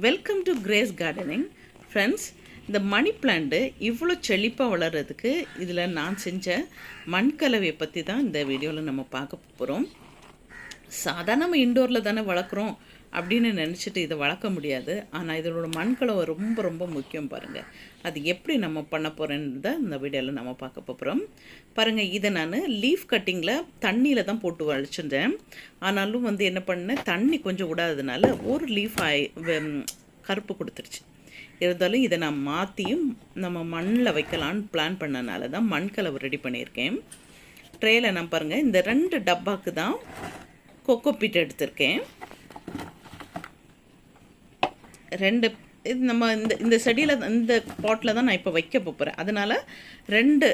Welcome to grace gardening friends இந்த money plant இவ்வளோ செழிப்பாக வளர்கிறதுக்கு இதில் நான் செஞ்ச மண்கலவையை பற்றி தான் இந்த வீடியோவில் நம்ம பார்க்க போகிறோம் சாதாரண நம்ம இண்டோரில் தானே வளர்க்குறோம் அப்படின்னு நினச்சிட்டு இதை வளர்க்க முடியாது. ஆனால் இதனோட மண்கலவை ரொம்ப ரொம்ப முக்கியம் பாருங்கள் அது எப்படி நம்ம பண்ண போகிறோன்றத இந்த வீடியோவில் நம்ம பார்க்க போகிறோம் பாருங்கள் இதை நான் லீஃப் கட்டிங்கில் தண்ணியில் தான் போட்டு வளைச்சிருந்தேன் ஆனாலும் வந்து என்ன பண்ணேன் தண்ணி கொஞ்சம் விடாததுனால ஒரு லீஃப் ஆயி வெ- கருப்பு கொடுத்துருச்சு. இருந்தாலும் இதை நான் மாற்றியும் நம்ம மண்ணில் வைக்கலான்னு பிளான் பண்ணனால தான் மண்கலவை ரெடி பண்ணியிருக்கேன். ட்ரேயில் நான் பாருங்கள் இந்த ரெண்டு டப்பாக்கு தான் கொக்கோ பீட் எடுத்திருக்கேன். ரெண்டு இது நம்ம இந்த இந்த செடியில் இந்த பாட்டில் தான் நான் இப்போ வைக்க போகிறேன் அதனால் ரெண்டு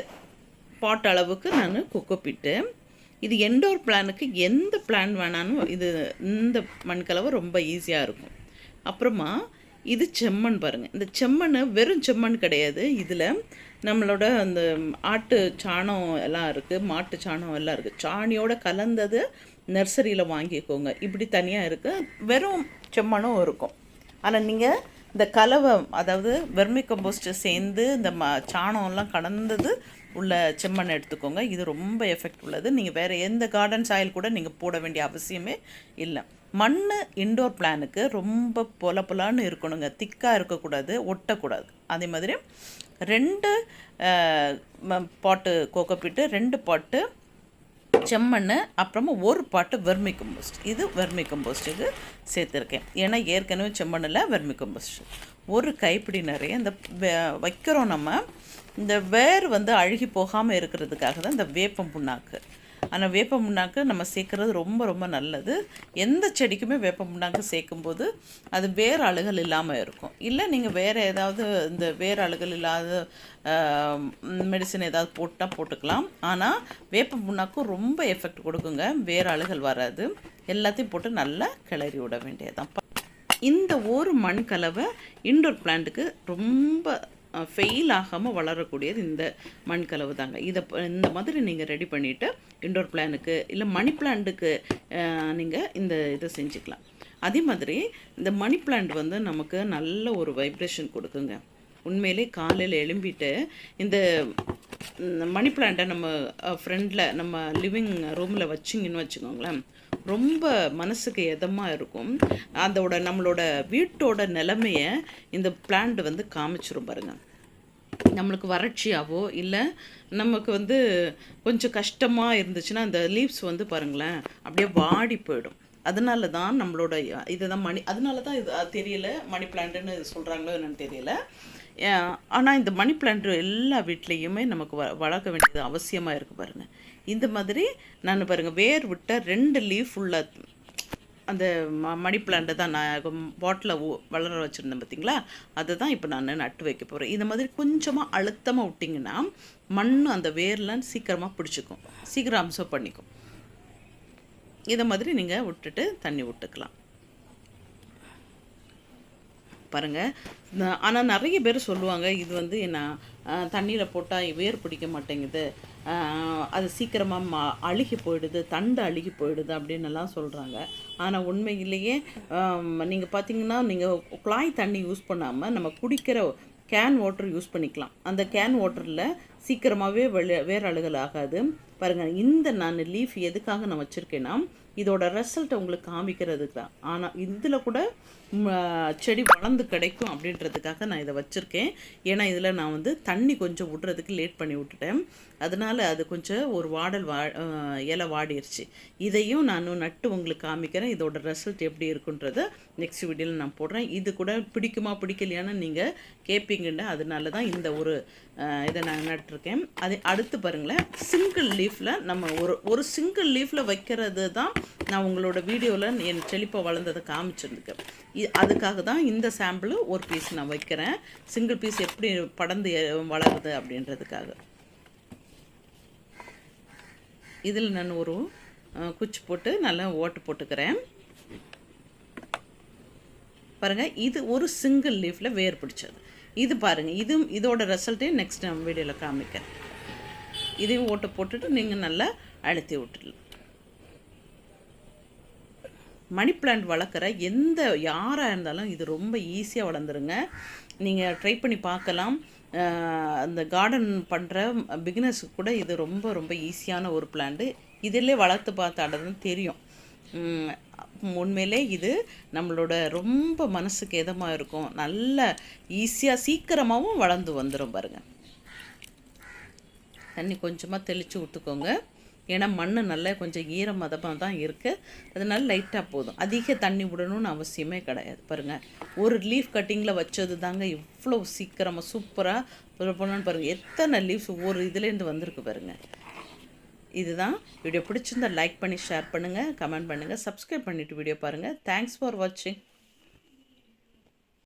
பாட் அளவுக்கு நான் கொக்கோ பீட்டு. இது எண்டோர் பிளானுக்கு எந்த பிளான் வேணாலும் இது இந்த மண்கலவை ரொம்ப ஈஸியாக இருக்கும். அப்புறமா இது செம்மண் பாருங்கள் இந்த செம்மண் வெறும் செம்மண் கிடையாது. இதில் நம்மளோட அந்த ஆட்டு சாணம் எல்லாம் இருக்குது மாட்டு சாணம் எல்லாம் இருக்குது சாணியோட கலந்தது நர்சரியில் வாங்கிக்கோங்க. இப்படி தனியாக இருக்குது வெறும் செம்மண்ணும் இருக்கும். ஆனால் நீங்கள் இந்த கலவை அதாவது வெர்மி கம்போஸ்ட்டை சேர்ந்து இந்த ம சாணம்லாம் கலந்தது உள்ள செம்மண் எடுத்துக்கோங்க. இது ரொம்ப எஃபெக்ட் உள்ளது. நீங்கள் வேறு எந்த கார்டன் சாயில் கூட நீங்கள் போட வேண்டிய அவசியமே இல்லை. மண் இன்டோர் பிளானுக்கு ரொம்ப பொல பொலான்னு இருக்கணுங்க. திக்காக இருக்கக்கூடாது ஒட்டக்கூடாது. அதே மாதிரி ரெண்டு பாட்டு கோகோப்பிட்டு ரெண்டு பாட்டு செம்மண் அப்புறமா ஒரு பாட்டு வெர்மி கம்போஸ்ட். இது வெர்மி கம்போஸ்ட் இது சேர்த்துருக்கேன். ஏன்னா ஏற்கனவே செம்மண்ணில் வெர்மி கம்போஸ்ட். ஒரு கைப்பிடி நிறைய இந்த வைக்கிறோம் நம்ம. இந்த வேர் வந்து அழுகி போகாமல் இருக்கிறதுக்காக தான் இந்த வேப்பம் புண்ணாக்கு. ஆனால் வேப்ப முன்னாக்கு நம்ம சேர்க்குறது ரொம்ப ரொம்ப நல்லது. எந்த செடிக்குமே வேப்ப புண்ணாக்கு சேர்க்கும்போது அது வேறு அழுகல் இல்லாமல் இருக்கும். இல்லை நீங்கள் வேறு ஏதாவது இந்த வேறு அழுகல் இல்லாத மெடிசன் ஏதாவது போட்டால் போட்டுக்கலாம். ஆனால் வேப்ப புண்ணாக்கும் ரொம்ப எஃபெக்ட் கொடுக்குங்க. வேறு அழுகல் வராது. எல்லாத்தையும் போட்டு நல்லா கிளறி விட வேண்டியதுதான். இந்த ஒரு மண் கலவை இண்டோர் பிளான்ட்டுக்கு ரொம்ப ஃபெயில் ஆகாமல் வளரக்கூடியது இந்த மண் கலவு தாங்க. இதை இந்த மாதிரி நீங்கள் ரெடி பண்ணிவிட்டு இண்டோர் பிளானுக்கு இல்லை மணி பிளான்ட்டுக்கு நீங்கள் இந்த இதை செஞ்சுக்கலாம். அதே மாதிரி இந்த மணி பிளான்ட் வந்து நமக்கு நல்ல ஒரு வைப்ரேஷன் கொடுக்குங்க. உண்மையிலே காலையில் எழும்பிட்டு இந்த இந்த மணி பிளான்ட்டை நம்ம ஃப்ரெண்டில் நம்ம லிவிங் ரூமில் வச்சிங்கன்னு வச்சுக்கோங்களேன். ரொம்ப மனசுக்கு இதமாக இருக்கும். அதோட நம்மளோட வீட்டோட நிலைமையை இந்த பிளான்ட் வந்து காமிச்சிரும் பாருங்கள் நம்மளுக்கு வறட்சியாவோ இல்லை நமக்கு வந்து கொஞ்சம் கஷ்டமாக இருந்துச்சுன்னா அந்த லீவ்ஸ் வந்து பாருங்களேன் அப்படியே வாடி போயிடும். அதனால தான் நம்மளோட இதுதான் மணி அதனால தான் இது தெரியல மணி பிளான்ட்டுன்னு சொல்கிறாங்களோ என்னன்னு தெரியல. ஆனால் இந்த மணி பிளான்ட் எல்லா வீட்லேயுமே நமக்கு வ வளர்க்க வேண்டியது அவசியமாக இருக்குது பாருங்கள் இந்த மாதிரி நான் பாருங்கள் வேர் விட்ட ரெண்டு லீஃப் உள்ள அந்த ம மணி பிளான்ட்டை தான் நான் பாட்டில் வளர வச்சுருந்தேன் பார்த்தீங்களா அதை தான் இப்போ நான் நட்டு வைக்க போகிறேன் இந்த மாதிரி கொஞ்சமாக அழுத்தமாக விட்டிங்கன்னா மண் அந்த வேர்லாம் சீக்கிரமாக பிடிச்சிக்கும். சீக்கிரம் அம்சம் பண்ணிக்கும். இதை மாதிரி நீங்கள் விட்டுட்டு தண்ணி விட்டுக்கலாம். பாருங்கள் ஆனால் நிறைய பேர் சொல்லுவாங்க இது வந்து என்ன தண்ணியில் போட்டால் வேர் பிடிக்க மாட்டேங்குது. அது சீக்கிரமாக மா அழுகி போயிடுது தண்டு அழுகி போயிடுது அப்படின்னு எல்லாம் சொல்கிறாங்க ஆனால் உண்மையிலேயே நீங்கள் பார்த்தீங்கன்னா நீங்கள் குழாய் தண்ணி யூஸ் பண்ணாமல் நம்ம குடிக்கிற கேன் வாட்டர் யூஸ் பண்ணிக்கலாம். அந்த கேன் வாட்டரில் சீக்கிரமாகவே வெளி வேர் அழுகல் ஆகாது. பாருங்கள் இந்த நான் லீஃப் எதுக்காக நான் வச்சுருக்கேன்னா இதோட ரிசல்ட்டை உங்களுக்கு காமிக்கிறதுக்கு தான். ஆனால் இதில் கூட செடி வளர்ந்து கிடைக்கும் அப்படின்றதுக்காக நான் இதை வச்சுருக்கேன். ஏன்னா இதில் நான் வந்து தண்ணி கொஞ்சம் விட்றதுக்கு லேட் பண்ணி விட்டுட்டேன். அதனால் அது கொஞ்சம் ஒரு வாடல் வா இலை வாடிருச்சு. இதையும் நான் நட்டு உங்களுக்கு காமிக்கிறேன். இதோட ரிசல்ட் எப்படி இருக்குன்றத நெக்ஸ்ட் வீடியோவில் நான் போடுறேன். இது கூட பிடிக்குமா பிடிக்கலையான்னு நீங்கள் கேட்பீங்கன்னு அதனால தான் இந்த ஒரு இதை நான் நட்டிருக்கேன். அதை அடுத்து பாருங்களேன் சிங்கிள் லீஃபில் நம்ம ஒரு ஒரு சிங்கிள் லீஃபில் வைக்கிறது தான் நான் உங்களோட வீடியோவில் என் செழிப்பை வளர்ந்ததை காமிச்சிருந்துக்கேன் அதுக்காக தான் இந்த சாம்பிள் ஒரு பீஸ் நான் வைக்கிறேன். சிங்கிள் பீஸ் எப்படி படர்ந்து வளருது அப்படின்றதுக்காக. இதில் நான் ஒரு குச்சி போட்டு நல்லா ஓட்டு போட்டுக்கிறேன். பாருங்கள் இது ஒரு சிங்கிள் லீஃபில் வேர் பிடிச்சது. இது பாருங்கள் இது இதோட ரிசல்ட்டையும் நெக்ஸ்ட் நம்ம வீடியோவில் காமிக்கிறேன். இதையும் ஓட்டை போட்டுட்டு நீங்கள் நல்லா அழுத்தி விட்டுடலாம். மணி பிளான்ட் வளர்க்குற எந்த யாராக இருந்தாலும் இது ரொம்ப ஈஸியாக வளர்ந்துருங்க. நீங்கள் ட்ரை பண்ணி பார்க்கலாம். அந்த கார்டன் பண்ணுற பிகினர்ஸுக்கு கூட இது ரொம்ப ரொம்ப ஈஸியான ஒரு பிளான்ட்டு இதிலே வளர்த்து பார்த்தாடன்னு தெரியும். உண்மையிலே இது நம்மளோட ரொம்ப மனசுக்கு இதமாக இருக்கும். நல்ல ஈஸியாக சீக்கிரமாகவும் வளர்ந்து வந்துடும் பாருங்கள் தண்ணி கொஞ்சமாக தெளித்து விட்டுக்கோங்க ஏன்னா மண் நல்லா கொஞ்சம் ஈர மதமாக தான் இருக்குது அதனால லைட்டாக போதும். அதிக தண்ணி விடணும்னு அவசியமே கிடையாது. பாருங்கள் ஒரு லீஃப் கட்டிங்கில் வச்சது தாங்க இவ்வளோ சீக்கிரமாக சூப்பராக சொல்லணும்னு பாருங்கள் எத்தனை லீவ்ஸ் ஒவ்வொரு இதுலேருந்து வந்திருக்கு பாருங்கள் இதுதான். வீடியோ பிடிச்சிருந்தா லைக் பண்ணி ஷேர் பண்ணுங்கள் கமெண்ட் பண்ணுங்கள் சப்ஸ்கிரைப் பண்ணிவிட்டு வீடியோ பாருங்கள் தேங்க்ஸ் ஃபார் வாட்சிங்